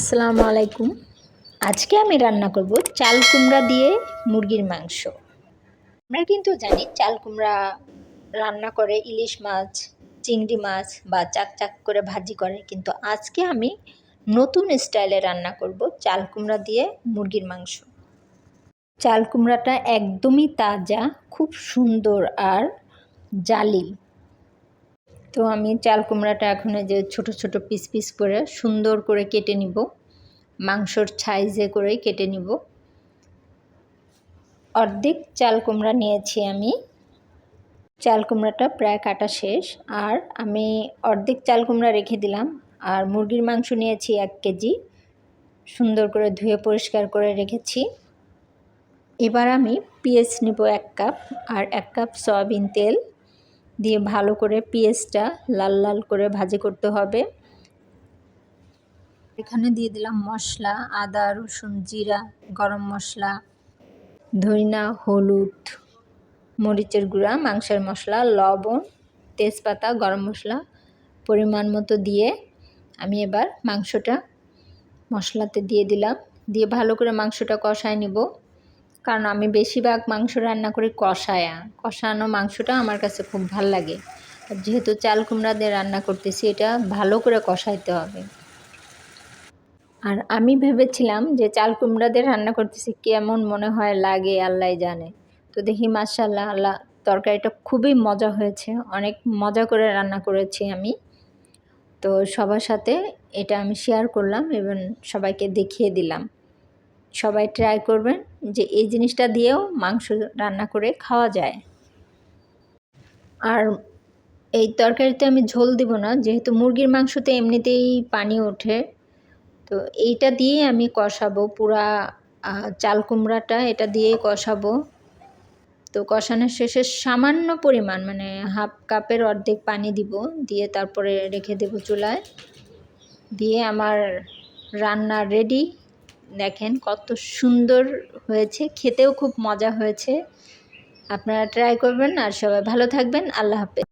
আসসালামু আলাইকুম। আজকে আমি রান্না করব চাল কুমড়া দিয়ে মুরগির মাংস। আমরা কিন্তু জানি চাল কুমড়া রান্না করে ইলিশ মাছ, চিংড়ি মাছ বা চাক চাক করে ভাজি করে, কিন্তু আজকে আমি নতুন স্টাইলে রান্না করব চাল কুমড়া দিয়ে মুরগির মাংস। চাল কুমড়াটা একদমই তাজা, খুব সুন্দর আর জালি তো আমি চাল কুমড়াটা এখন যে ছোট ছোট পিস পিস করে সুন্দর করে কেটে নিব। মাংসর সাইজে করেই কেটে নিব। অর্ধেক চাল কুমড়া নিয়েছি আমি। চাল কুমড়াটা প্রায় কাটা শেষ। আর আমি অর্ধেক চাল কুমড়া রেখে দিলাম। আর মুরগির মাংস নিয়েছি এক কেজি। সুন্দর করে ধুয়ে পরিষ্কার করে রেখেছি। এবার আমি পেঁয়াজ নিব এক কাপ। আর এক কাপ সয়াবিন তেল। দিয়ে ভালো করে পেঁয়াজটা লাল লাল করে ভাজি করতে হবে। এখানে দিয়ে দিলাম মশলা, আদা, রসুন, জিরা, গরম মশলা ধইনা হলুদ, মরিচের গুঁড়া, মাংসের মশলা, লবণ, তেজপাতা, গরম মশলা পরিমাণ মতো দিয়ে আমি এবার মাংসটা মশলাতে দিয়ে দিলাম। দিয়ে ভালো করে মাংসটা কষায় নিব। কারণ আমি বেশিরভাগ মাংস রান্না করি কষায়া। কষানো মাংসটা আমার কাছে খুব ভালো লাগে। যেহেতু চাল কুমড়া দিয়ে রান্না করতেছি, এটা ভালো করে কষাইতে হবে। আর আমি ভেবেছিলাম যে চাল কুমড়া দিয়ে রান্না করতেছি, কেমন মনে হয় লাগে আল্লাহ জানে। তো দেখি মাসাল্লাহ আল্লাহ তরকারিটা খুবই মজা হয়েছে। অনেক মজা করে রান্না করেছি আমি। তো সবার সাথে এটা আমি শেয়ার করলাম, এবং সবাইকে দেখিয়ে দিলাম। সবাই ট্রাই করবেন যে এই জিনিসটা দিয়েও মাংস রান্না করে খাওয়া যায়। আর এই তরকারিতে আমি ঝোল দিব না, যেহেতু মুরগির মাংসতে এমনিতেই পানি ওঠে। তো এইটা দিয়ে আমি কষাবো পুরা চাল কুমড়াটা এটা দিয়েই কষাবো। তো কষানোর শেষে সামান্য পরিমাণ মানে হাফ কাপের অর্ধেক পানি দিব, দিয়ে তারপরে রেখে দেবো চুলায়। দিয়ে আমার রান্না রেডি দেখেন কত সুন্দর হয়েছে, খেতেও খুব মজা হয়েছে। আপনারা ট্রাই করবেন আর সবাই ভালো থাকবেন। আল্লাহ হাফেজ।